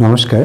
নমস্কার।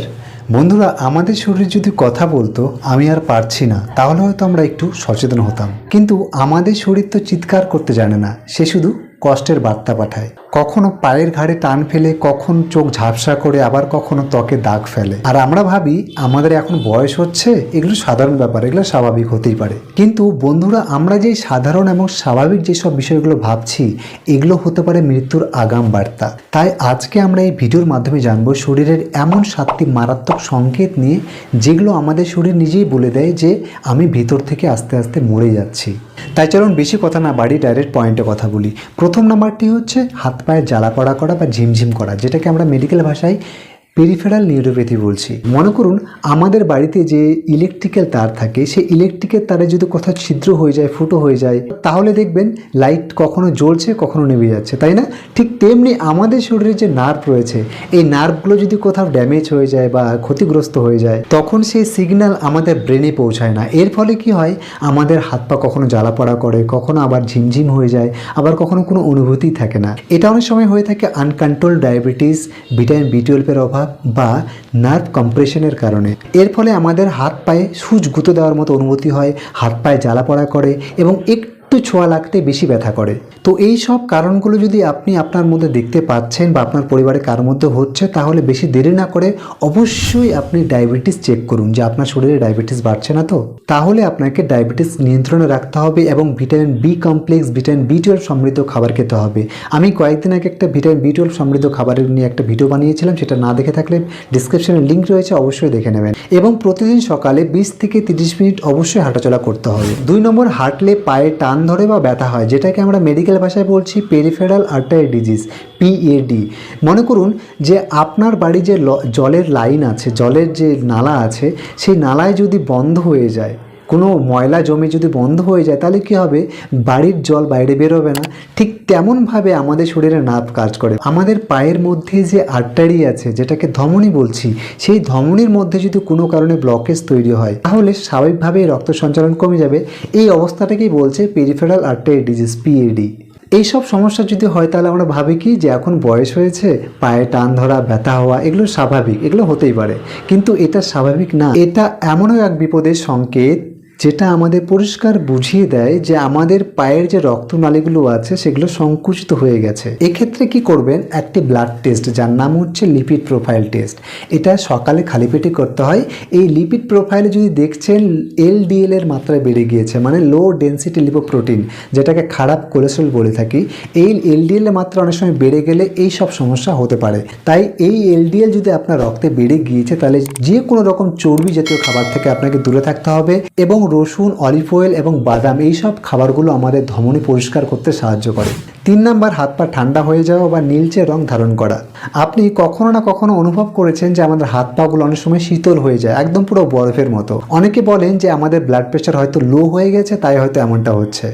বন্ধুরা, আমাদের শরীর যদি কথা বলতো, আমি আর পারছি না। তাহলে হয়তো আমরা একটু সচেতন হতাম। কিন্তু আমাদের শরীর তো চিৎকার করতে জানে না। সে শুধু কষ্টের বার্তা পাঠায়। কখনো পায়ের ঘাড়ে টান ফেলে, কখন চোখ ঝাপসা করে, আবার কখনো ত্বকে দাগ ফেলে। আর আমরা ভাবি, আমাদের এখন বয়স হচ্ছে, এগুলো সাধারণ ব্যাপার, এগুলো স্বাভাবিক হতেই পারে। কিন্তু বন্ধুরা, আমরা যে সাধারণ এবং স্বাভাবিক যেসব বিষয়গুলো ভাবছি, এগুলো হতে পারে মৃত্যুর আগাম বার্তা। তাই আজকে আমরা এই ভিডিওর মাধ্যমে জানব শরীরের এমন সাতটি মারাত্মক সংকেত নিয়ে, যেগুলো আমাদের শরীর নিজেই বলে দেয় যে, আমি ভিতর থেকে আস্তে আস্তে মরে যাচ্ছি। তাই চলুন বেশি কথা না বাড়ি ডাইরেক্ট পয়েন্টে কথা বলি। প্রথম নাম্বারটি হচ্ছে হাত পায়ে জ্বালা পড়া করা বা ঝিমঝিম করা যেটাকে আমরা মেডিকেল ভাষায় পেরিফেরাল নিউরোপ্যাথি বলছি। মনে করুন, আমাদের বাড়িতে যে ইলেকট্রিক্যাল তার থাকে, সেই ইলেকট্রিকের তারে যদি কোথাও ছিদ্র হয়ে যায়, ফুটো হয়ে যায়, তাহলে দেখবেন লাইট কখনো জ্বলছে, কখনো নেমে যাচ্ছে, তাই না? ঠিক তেমনি আমাদের শরীরে যে নার্ভ রয়েছে, এই নার্ভগুলো যদি কোথাও ড্যামেজ হয়ে যায় বা ক্ষতিগ্রস্ত হয়ে যায়, তখন সেই সিগন্যাল আমাদের ব্রেনে পৌঁছায় না। এর ফলে কি হয়? আমাদের হাত পা কখনো জ্বালা পড়া করে, কখনো আবার ঝিমঝিম হয়ে যায়, আবার কখনো কোনো অনুভূতি থাকে না। এটা অনেক সময় হয়ে থাকে আনকন্ট্রোল ডায়াবেটিস ভিটামিন বি টুয়েলভের অভাব বা নার্ভ কম্প্রেশনের কারণে। এর ফলে আমাদের হাত পায়ে সুচ গুঁতো দেওয়ার মতো অনুভূতি হয়, হাত পায়ে জ্বালা পড়া করে এবং একটু ছোঁয়া লাগতে বেশি ব্যথা করে। তো এই সব কারণগুলো যদি আপনি আপনার মধ্যে দেখতে পাচ্ছেন বা আপনার পরিবারে কারোর মধ্যে হচ্ছে, তাহলে বেশি দেরি না করে অবশ্যই আপনি ডায়াবেটিস চেক করুন যে আপনার শরীরে ডায়াবেটিস বাড়ছে না তো। তাহলে আপনাকে ডায়াবেটিস নিয়ন্ত্রণে রাখতে হবে এবং vitamin B complex vitamin B twelve সমৃদ্ধ খাবার খেতে হবে। আমি কয়েকদিন আগে একটা ভিটামিন বি টুয়েলভ সমৃদ্ধ খাবারের নিয়ে একটা ভিডিও বানিয়েছিলাম, সেটা না দেখে থাকলে ডিসক্রিপশনে লিঙ্ক রয়েছে, অবশ্যই দেখে নেবেন। এবং প্রতিদিন সকালে বিশ থেকে তিরিশ মিনিট অবশ্যই হাঁটাচলা করতে হবে। দুই নম্বর, হাঁটলে পায়ে টান ধরে বা ব্যথা হয়, যেটাকে আমরা মেডিকেল ভাষায় বলছি পেরিফেরাল আর্টারি ডিজিজ পিএডি মনে করুন যে আপনার বাড়ি যে জলের লাইন আছে, জলের যে নালা আছে, সেই নালায় যদি বন্ধ হয়ে যায় কোনো ময়লা জমে যদি বন্ধ হয়ে যায়, তাহলে কি হবে? বাড়ির জল বাইরে বেরোবে না। ঠিক তেমনভাবে আমাদের শরীরে নার্ভ কাজ করে। আমাদের পায়ের মধ্যে যে আর্টারি আছে, যেটাকে ধমনী বলছি, সেই ধমনীর মধ্যে যদি কোনো কারণে ব্লকেজ তৈরি হয়, তাহলে স্বাভাবিকভাবেই রক্ত সঞ্চালন কমে যাবে। এই অবস্থাটাকেই বলছে পেরিফেরাল আর্টারি ডিজিজ পিএডি এইসব সমস্যা যদি হয়, তাহলে আমরা ভাবি কি যে এখন বয়স হয়েছে, পায়ে টান ধরা, ব্যথা হওয়া, এগুলো স্বাভাবিক, এগুলো হতেই পারে। কিন্তু এটা স্বাভাবিক না। এটা এমনও এক বিপদের সংকেত যেটা আমাদের পরিষ্কার বুঝিয়ে দেয় যে আমাদের পায়ের যে রক্তনালীগুলো আছে, সেগুলো সংকুচিত হয়ে গেছে। এক্ষেত্রে কি করবেন? একটি ব্লাড টেস্ট যার নাম হচ্ছে লিপিড প্রোফাইল টেস্ট এটা সকালে খালি পেটে করতে হয়। এই লিপিড প্রোফাইলে যদি দেখছেন এলডিএল এর মাত্রা বেড়ে গিয়েছে মানে লো ডেন্সিটি লিপোপ্রোটিন যেটাকে খারাপ কোলেস্ট্রল বলে থাকি। এই এলডিএল এর মাত্রা অনেক সময় বেড়ে গেলে এই সব সমস্যা হতে পারে। তাই এই এলডিএল যদি আপনার রক্তে বেড়ে গিয়েছে, তাহলে যে কোনো রকম চর্বি জাতীয় খাবার থেকে আপনাকে দূরে থাকতে হবে এবং রসুন, অলিভ অয়েল এবং বাদাম এইসব খাবারগুলো আমাদের ধমনী পরিষ্কার করতে সাহায্য করে। তিন নাম্বার, হাত পা ঠান্ডা হয়ে যাওয়া বা নীলচে রং ধারণ করা। আপনি কখনো না কখনো অনুভব করেছেন যে আমাদের হাত পাগুলো অনেক সময় শীতল হয়ে যায়, একদম পুরো বরফের মতো। অনেকে বলেন যে আমাদের ব্লাড প্রেশার হয়তো লো হয়ে গেছে, তাই হয়তো এমনটা হচ্ছে।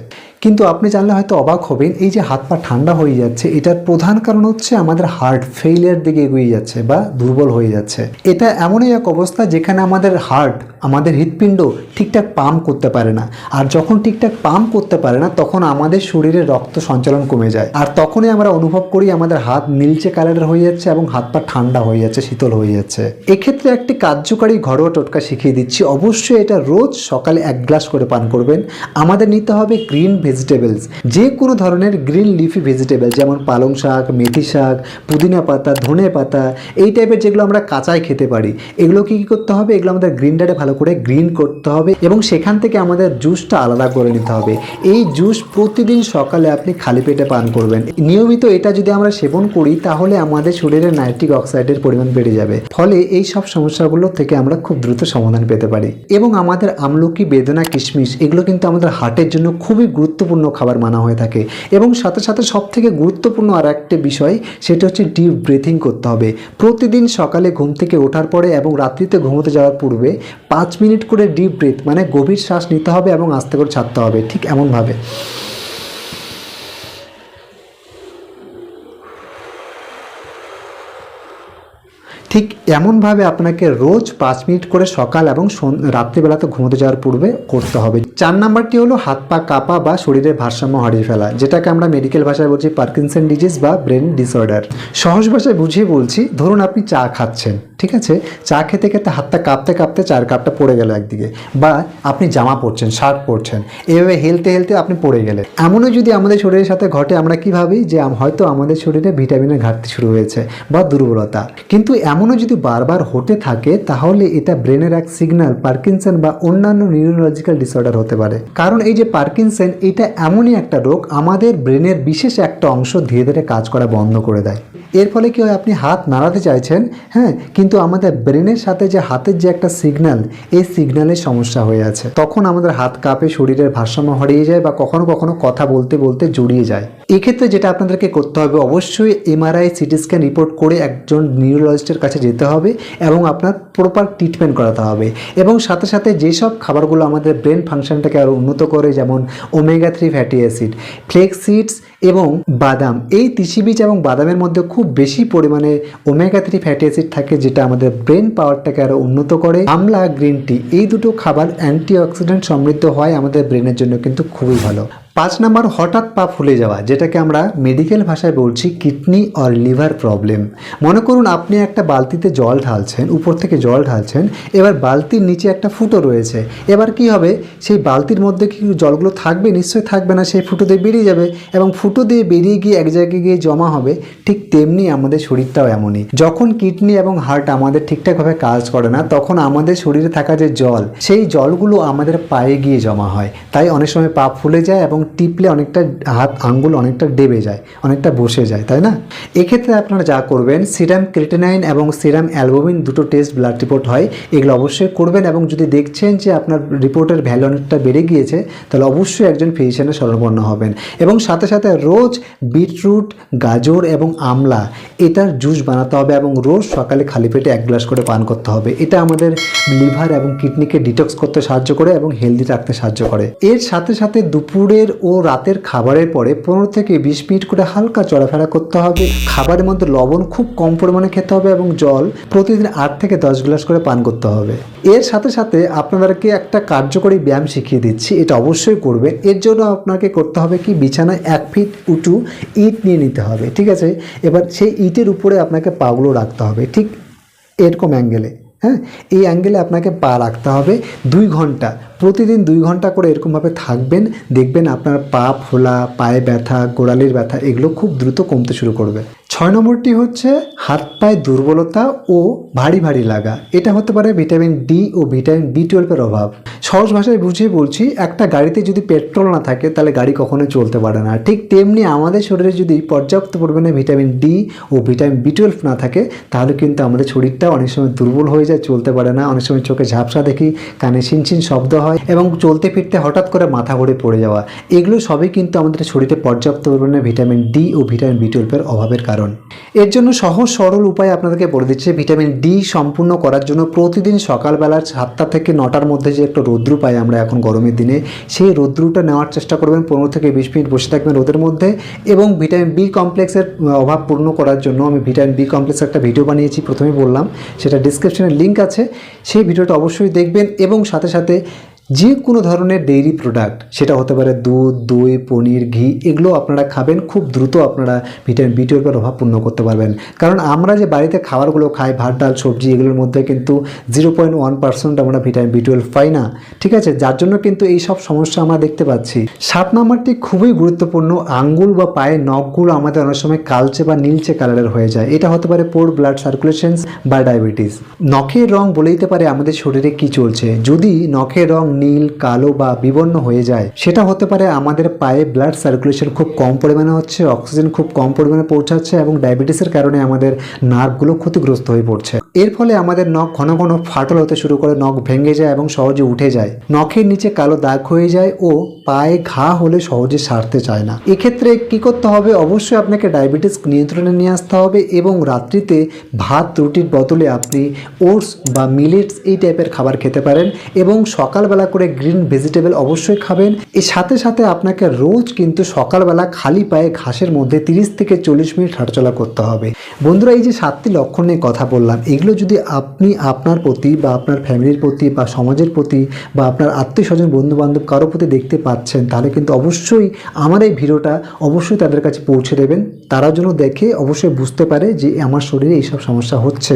কিন্তু আপনি জানলে হয়তো অবাক হবেন, এই যে হাত পা ঠান্ডা হয়ে যাচ্ছে, এটার প্রধান কারণ হচ্ছে আমাদের হার্ট ফেইলিয়ার দিকে এগিয়ে যাচ্ছে বা দুর্বল হয়ে যাচ্ছে। এটা এমনই এক অবস্থা যেখানে আমাদের হার্ট আমাদের হৃৎপিণ্ড ঠিকঠাক পাম্প করতে পারে না। আর যখন ঠিকঠাক পাম্প করতে পারে না, তখন আমাদের শরীরে রক্ত সঞ্চালন কমে যায়। আর তখনই আমরা অনুভব করি আমাদের হাত নীলচে কালারের হয়ে যাচ্ছে এবং হাত পা ঠান্ডা হয়ে যাচ্ছে, শীতল হয়ে যাচ্ছে। এক্ষেত্রে একটি কার্যকারী ঘরোয়া টোটকা শিখিয়ে দিচ্ছি। অবশ্যই এটা রোজ সকালে এক গ্লাস করে পান করবেন। আমাদের নিতে হবে গ্রিন ভেজিটেবলস যে কোনো ধরনের গ্রিন লিফি ভেজিটেবল যেমন পালং শাক, মেথি শাক, পুদিনা পাতা, ধনে পাতা, এই টাইপের যেগুলো আমরা কাঁচায় খেতে পারি এগুলো কি কি করতে হবে? এগুলো আমাদের গ্রিনডারে ভালো করে গ্রিন করতে হবে এবং সেখান থেকে আমাদের জুসটা আলাদা করে নিতে হবে। এই জুস প্রতিদিন সকালে আপনি খালি পেটে পান করবেন। নিয়মিত এটা যদি আমরা সেবন করি, তাহলে আমাদের শরীরে নাইট্রিক অক্সাইডের পরিমাণ বেড়ে যাবে। ফলে এই সব সমস্যাগুলো থেকে আমরা খুব দ্রুত সমাধান পেতে পারি। এবং আমাদের আমলকি, বেদনা, কিশমিশ, এগুলো কিন্তু আমাদের হার্টের জন্য খুবই গুরুত্বপূর্ণ খাবার মানা হয়ে থাকে। এবং সাথে সাথে সব থেকে গুরুত্বপূর্ণ আর একটা বিষয়, সেটা হচ্ছে ডিপ ব্রিথিং করতে হবে। প্রতিদিন সকালে ঘুম থেকে ওঠার পরে এবং রাত্রিতে ঘুমোতে যাওয়ার পূর্বে পাঁচ মিনিট করে ডিপ ব্রিথ মানে গভীর শ্বাস নিতে হবে এবং আস্তে করে ছাড়তে হবে, ঠিক এমনভাবে। ঠিক এমনভাবে আপনাকে রোজ পাঁচ মিনিট করে সকাল এবং রাত্রিবেলাতে ঘুমোতে যাওয়ার পূর্বে করতে হবে। চার নাম্বারটি হলো হাত পা কাপা বা শরীরের ভারসাম্য হারিয়ে ফেলা, যেটাকে আমরা মেডিকেল ভাষায় বলছি পার্কিনসন ডিজিজ বা ব্রেন ডিসঅর্ডার সহজ ভাষায় বুঝিয়ে বলছি, ধরুন আপনি চা খাচ্ছেন। ঠিক আছে? চা খেতে খেতে হাতটা কাঁপতে কাঁপতে চার কাপটা পড়ে গেল একদিকে। বা আপনি জামা পরছেন, শার্ট পরছেন, এভাবে হেলতে হেলতে আপনি পড়ে গেলেন। এমনও যদি আমাদের শরীরের সাথে ঘটে, আমরা কি ভাবি? যে হয়তো আমাদের শরীরে ভিটামিনের ঘাটতি শুরু হয়েছে বা দুর্বলতা। কিন্তু এমনও যদি বারবার হতে থাকে, তাহলে এটা ব্রেনের এক সিগন্যাল, পার্কিনসন বা অন্যান্য নিউরোলজিক্যাল ডিসঅর্ডার হতে পারে। কারণ এই যে পার্কিনসন, এটা এমনই একটা রোগ, আমাদের ব্রেনের বিশেষ একটা অংশ ধীরে ধীরে কাজ করা বন্ধ করে দেয়। এর ফলে কি হয়? আপনি হাত নাড়াতে চাইছেন হ্যাঁ কিন্তু আমাদের ব্রেনের সাথে যে হাতের যে একটা সিগন্যাল, এই সিগন্যালের সমস্যা হয়ে আছে। তখন আমাদের হাত কাঁপে, শরীরের ভারসাম্য হারিয়ে যায় বা কখনো কখনো কথা বলতে বলতে জড়িয়ে যায়। এক্ষেত্রে যেটা আপনাদেরকে করতে হবে, অবশ্যই এমআরআই সিটি স্ক্যান রিপোর্ট করে একজন নিউরোলজিস্টের কাছে যেতে হবে এবং আপনার প্রপার ট্রিটমেন্ট করাতে হবে। এবং সাথে সাথে যেসব খাবারগুলো আমাদের ব্রেন ফাংশনটাকে আরও উন্নত করে, যেমন omega three fatty acid flax seeds এবং বাদাম। এই তিসি বীজ এবং বাদামের মধ্যে খুব বেশি পরিমাণে ওমেগা থ্রি ফ্যাটি অ্যাসিড থাকে, যেটা আমাদের ব্রেন পাওয়ারটাকে আরও উন্নত করে। আমলা গ্রিন টি এই দুটো খাবার অ্যান্টিঅক্সিডেন্ট সমৃদ্ধ হয় আমাদের ব্রেনের জন্য কিন্তু খুবই ভালো। পাঁচ নাম্বার হঠাৎ পা ফুলে যাওয়া, যেটাকে আমরা মেডিকেল ভাষায় বলছি কিডনি অর লিভার প্রবলেম মনে করুন আপনি একটা বালতিতে জল ঢালছেন, উপর থেকে জল ঢালছেন, এবার বালতির নিচে একটা ফুটো রয়েছে। এবার কি হবে? সেই বালতির মধ্যে কি জলগুলো থাকবে? নিশ্চয়ই থাকবে না, সেই ফুটো দিয়ে বেরিয়ে যাবে এবং ফুটো দিয়ে বেরিয়ে গিয়ে এক জায়গায় গিয়ে জমা হবে, ঠিক তেমনি আমাদের শরীরটাও এমনই। যখন কিডনি এবং হার্ট আমাদের ঠিকঠাকভাবে কাজ করে না, তখন আমাদের শরীরে থাকা যে জল, সেই জলগুলো আমাদের পায়ে গিয়ে জমা হয়। তাই অনেক সময় পা ফুলে যায় এবং টিপলে অনেকটা হাত, আঙ্গুল অনেকটা ডেবে যায়, অনেকটা বসে যায়, তাই না? এক্ষেত্রে আপনারা যা করবেন, সিরাম ক্রিটেনাইন এবং সিরাম অ্যালবুমিন দুটো টেস্ট ব্লাড রিপোর্ট হয়, এগুলো অবশ্যই করবেন এবং যদি দেখছেন যে আপনার রিপোর্টের ভ্যালু অনেকটা বেড়ে গিয়েছে, তাহলে অবশ্যই একজন ফিজিশিয়ানের শরণাপন্ন হবেন। এবং সাথে সাথে রোজ বিটরুট, গাজর এবং আমলা, এটার জুস বানাতে হবে এবং রোজ সকালে খালি পেটে এক গ্লাস করে পান করতে হবে। এটা আমাদের লিভার এবং কিডনিকে ডিটক্স করতে সাহায্য করে এবং হেলদি রাখতে সাহায্য করে। এর সাথে সাথে দুপুরের ও রাতের খাবারের পরে পনেরো থেকে বিশ মিনিট করে হালকা চলাফেরা করতে হবে। খাবারের মধ্যে লবণ খুব কম পরিমাণে খেতে হবে এবং জল প্রতিদিন আট থেকে দশ গ্লাস করে পান করতে হবে। এর সাথে সাথে আপনাদেরকে একটা কার্যকরী ব্যায়াম শিখিয়ে দিচ্ছি। এটা অবশ্যই করবে এর জন্য আপনাকে করতে হবে কি, বিছানায় এক ফিট উঁচু ইট নিয়ে নিতে হবে, ঠিক আছে? এবার সেই ইটের উপরে আপনাকে পাগুলো রাখতে হবে, ঠিক এরকম অ্যাঙ্গেলে। হ্যাঁ? এই অ্যাঙ্গেলে আপনাকে পা রাখতে হবে দুই ঘণ্টা। প্রতিদিন দুই ঘণ্টা করে এরকমভাবে থাকবেন, দেখবেন আপনার পা ফোলা, পায়ে ব্যথা, গোড়ালির ব্যথা, এগুলো খুব দ্রুত কমতে শুরু করবে। ছয় নম্বরটি হচ্ছে হাত পায়ে দুর্বলতা ও ভারী ভারী লাগা। এটা হতে পারে ভিটামিন ডি ও ভিটামিন বি টুয়েলভের অভাব। সহজ ভাষায় বুঝিয়ে বলছি, একটা গাড়িতে যদি পেট্রোল না থাকে, তাহলে গাড়ি কখনোই চলতে পারে না। ঠিক তেমনি আমাদের শরীরে যদি পর্যাপ্ত পরিমাণে ভিটামিন ডি ও ভিটামিন বি টুয়েলভ না থাকে, তাহলে কিন্তু আমাদের শরীরটা অনেক সময় দুর্বল হয়ে যায়, চলতে পারে না। অনেক সময় চোখে ঝাপসা দেখি, কানে শিনশিন শব্দ হয় এবং চলতে ফিরতে হঠাৎ করে মাথা ঘুরে পড়ে যাওয়া। এগুলো সবই কিন্তু আমাদের শরীরে পর্যাপ্ত পরিমাণে ভিটামিন ডি ও ভিটামিন বি টুয়েলভের অভাবের কারণ। এর জন্য সহজ, সরল উপায় আপনাদেরকে বলে দিচ্ছে। ভিটামিন ডি সম্পূর্ণ করার জন্য প্রতিদিন সকালবেলা সাতটা থেকে নটার মধ্যে যে একটা রৌদ্রু পাই আমরা এখন গরমের দিনে, সেই রৌদ্রুটা নেওয়ার চেষ্টা করবেন। পনেরো থেকে বিশ মিনিট বসে থাকবেন রোদের মধ্যে এবং ভিটামিন বি কমপ্লেক্সের অভাব পূর্ণ করার জন্য আমি ভিটামিন বি কমপ্লেক্সের একটা ভিডিও বানিয়েছি প্রথমে বললাম। সেটা ডিসক্রিপশনে লিঙ্ক আছে। সেই ভিডিওটা অবশ্যই দেখবেন এবং সাথে সাথে যে কোনো ধরনের ডেইরি প্রোডাক্ট সেটা হতে পারে দুধ, দই, পনির, ঘি, এগুলো আপনারা খাবেন, খুব দ্রুত আপনারা ভিটামিন বি টুয়েলভের অভাব পূর্ণ করতে পারবেন। কারণ আমরা যে বাড়িতে খাবারগুলো খাই, ভাত, ডাল, সবজি, এগুলোর মধ্যে কিন্তু জিরো পয়েন্ট ওয়ান পার্সেন্ট আমরা ভিটামিন বি টুয়েলভ পাই না। ঠিক আছে? যার জন্য কিন্তু এই সব সমস্যা আমরা দেখতে পাচ্ছি। সাত নম্বরটি খুবই গুরুত্বপূর্ণ, আঙ্গুল বা পায়ের নখগুলো আমাদের অনেক সময় কালচে বা নীলচে কালারের হয়ে যায়। এটা হতে পারে পোর ব্লাড সার্কুলেশনস বা ডায়াবেটিস নখের রং বলে দিতে পারে আমাদের শরীরে কি চলছে। যদি নখের রং নীল, কালো বা বিবর্ণ হয়ে যায়। সেটা হতে পারে আমাদের পায়ে ব্লাড সার্কুলেশন খুব কম পরিমাণে হচ্ছে অক্সিজেন খুব কম পরিমাণে পৌঁছাচ্ছে এবং ডায়াবেটিসের কারণে আমাদের নার্ভগুলো ক্ষতিগ্রস্ত হয়ে পড়ছে। এর ফলে আমাদের নখ ঘন ঘন ফাটল হতে শুরু করে, নখ ভেঙে যায় এবং সহজে উঠে যায়। নখের নিচে কালো দাগ হয়ে যায় ও পায়ে ঘা হলে সহজে সারতে চায় না। এক্ষেত্রে কি করতে হবে? অবশ্যই আপনাকে ডায়াবেটিস নিয়ন্ত্রণে নিয়ে আসতে হবে এবং রাত্রিতে ভাত, রুটির বদলে আপনি ওটস বা মিলেটস এই টাইপের খাবার খেতে পারেন এবং সকালবেলা দুবেলা করে গ্রিন ভেজিটেবল অবশ্যই খাবেন। এর সাথে সাথে আপনাকে রোজ কিন্তু সকালবেলা খালি পায়ে ঘাসের মধ্যে তিরিশ থেকে চল্লিশ মিনিট হাঁটাচলা করতে হবে। বন্ধুরা, এই যে সাতটি লক্ষণ নিয়ে কথা বললাম, এগুলো যদি আপনি আপনার প্রতি বা আপনার ফ্যামিলির প্রতি বা সমাজের প্রতি বা আপনার আত্মীয় স্বজন বন্ধু বান্ধব কারও প্রতি দেখতে পাচ্ছেন, তাহলে কিন্তু অবশ্যই আমার এই ভিডিওটা অবশ্যই তাদের কাছে পৌঁছে দেবেন। তারা যেন দেখে, অবশ্যই বুঝতে পারে যে আমার শরীরে এইসব সমস্যা হচ্ছে।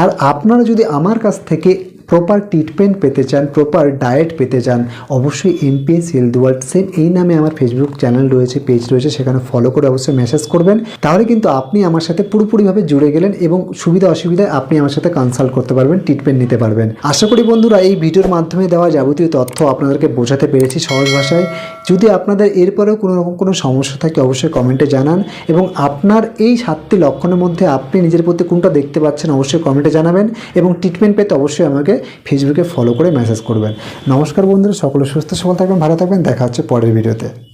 আর আপনারা যদি আমার কাছ থেকে প্রপার ট্রিটমেন্ট পেতে চান প্রপার ডায়েট পেতে চান, অবশ্যই এমপিএস হেলথ ওয়ার্ল্ড সেম এই নামে আমার ফেসবুক চ্যানেল রয়েছে পেজ রয়েছে, সেখানে ফলো করে অবশ্যই মেসেজ করবেন। তাহলে কিন্তু আপনি আমার সাথে পুরোপুরিভাবে জুড়ে গেলেন এবং সুবিধা অসুবিধায় আপনি আমার সাথে কনসাল্ট করতে পারবেন ট্রিটমেন্ট নিতে পারবেন। আশা করি বন্ধুরা এই ভিডিওর মাধ্যমে দেওয়া যাবতীয় তথ্য আপনাদেরকে বোঝাতে পেরেছি সহজ ভাষায়। যদি আপনাদের এরপরেও কোনো রকম কোনো সমস্যা থাকে অবশ্যই কমেন্টে জানান এবং আপনার এই সাতটি লক্ষণের মধ্যে আপনি নিজের প্রতি কোনটা দেখতে পাচ্ছেন অবশ্যই কমেন্টে জানাবেন এবং ট্রিটমেন্ট পেতে অবশ্যই আমাকে ফেসবুকে ফলো করে মেসেজ করবেন। নমস্কার বন্ধুরা, সকলে সুস্থ সবল থাকবেন, ভালো থাকবেন, দেখা হচ্ছে পরের ভিডিওতে।